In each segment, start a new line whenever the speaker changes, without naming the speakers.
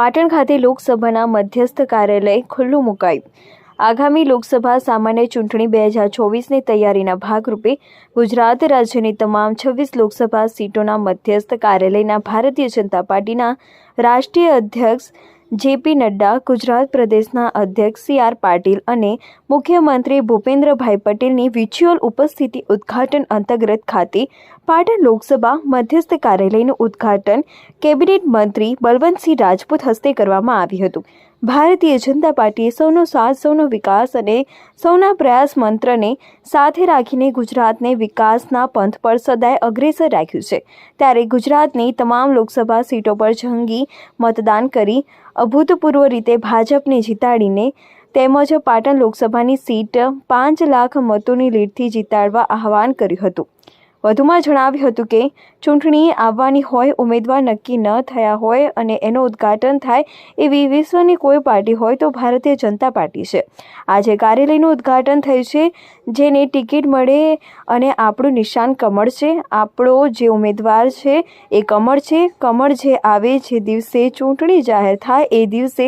પાટણ ખાતે લોકસભાના મધ્યસ્થ કાર્યાલય ખુલ્લું મુકાયું. આગામી લોકસભા સામાન્ય ચૂંટણી બે હજાર ચોવીસની તૈયારીના ભાગરૂપે ગુજરાત રાજ્યની તમામ છવ્વીસ લોકસભા સીટોના મધ્યસ્થ કાર્યાલયના ભારતીય જનતા પાર્ટીના રાષ્ટ્રીય અધ્યક્ષ જેપી નડ્ડા, ગુજરાત પ્રદેશના અધ્યક્ષ સી આર પાટીલ અને મુખ્યમંત્રી ભૂપેન્દ્રભાઈ પટેલની વિચ્યુઅલ ઉપસ્થિતિ ઉદ્ઘાટન અંતર્ગત ખાતે પાટણ લોકસભા મધ્યસ્થ કાર્યાલયનું ઉદ્ઘાટન કેબિનેટ મંત્રી બલવંતસિંહ રાજપૂત હસ્તે કરવામાં આવ્યું હતું. ભારતીય જનતા પાર્ટીએ સૌનો સાથ, સૌનો વિકાસ અને સૌના પ્રયાસ મંત્રને સાથે રાખીને ગુજરાતને વિકાસના પંથ પર સદાય અગ્રેસર રાખ્યું છે. ત્યારે ગુજરાતની તમામ લોકસભા સીટો પર જંગી મતદાન કરી અભૂતપૂર્વ રીતે ભાજપને જીતાડીને તેમજ પાટણ લોકસભાની સીટ પાંચ લાખ મતોની લીડથી જીતાડવા આહવાન કર્યું હતું. વધુમાં જણાવ્યું હતું કે, ચૂંટણી આવવાની હોય, ઉમેદવાર નક્કી ન થયા હોય અને એનું ઉદ્ઘાટન થાય એવી વિશ્વની કોઈ પાર્ટી હોય તો ભારતીય જનતા પાર્ટી છે. આજે કાર્યાલયનું ઉદ્ઘાટન થયું છે, જેને ટિકિટ મળે અને આપણું નિશાન કમળ છે. આપણો જે ઉમેદવાર છે એ કમળ છે. કમળ જે આવે જે દિવસે ચૂંટણી જાહેર થાય એ દિવસે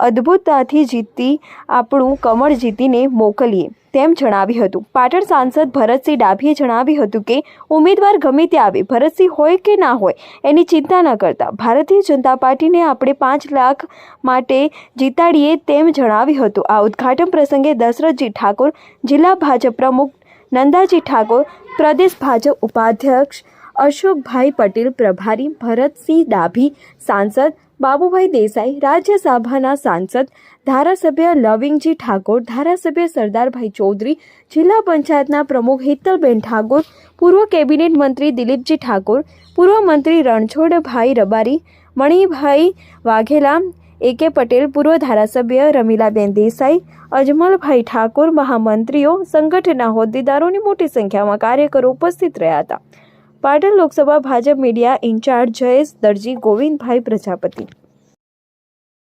અદ્ભુતતાથી જીતી આપણું કમળ જીતીને મોકલીએ, તેમ જણાવ્યું હતું. પાટણ સાંસદ ભરતસિંહ ડાભીએ જણાવ્યું હતું કે, ઉમેદવાર ગમે તે આવે, ભરતસિંહ હોય કે ના હોય, એની ચિંતા ન કરતા. ભારતીય જનતા પાર્ટીને આપણે પાંચ લાખ માટે જીતાડીએ તેમ જણાવ્યું હતું. આ ઉદ્ઘાટન પ્રસંગે દશરથજી ઠાકોર, જિલ્લા ભાજપ પ્રમુખ નંદાજી ઠાકોર, પ્રદેશ ભાજપ ઉપાધ્યક્ષ અશોકભાઈ પટેલ, પ્રભારી ભરતસિંહ ડાભી, સાંસદ બાબુભાઈ દેસાઈ, રાજ્યસભાના સાંસદ, ધારાસભ્ય લવિંગજી ઠાકોર, ધારાસભ્ય સરદારભાઈ ચૌધરી, જિલ્લા પંચાયતના પ્રમુખ હિતલબેન ઠાકોર, પૂર્વ કેબિનેટ મંત્રી દિલીપજી ઠાકોર, પૂર્વ મંત્રી રણછોડભાઈ રબારી, મણિભાઈ વાઘેલા કે પટેલ, પૂર્વ ધારાસભ્ય રમીલાબેન દેસાઈ, અજમલભાઈ ઠાકોર, મહામંત્રીઓ, સંગઠનના હોદ્દેદારોની મોટી સંખ્યામાં કાર્યકરો ઉપસ્થિત રહ્યા હતા. Patan Lok Sabha Bhajapa media incharge Jayesh Darji Govindbhai Prajapati.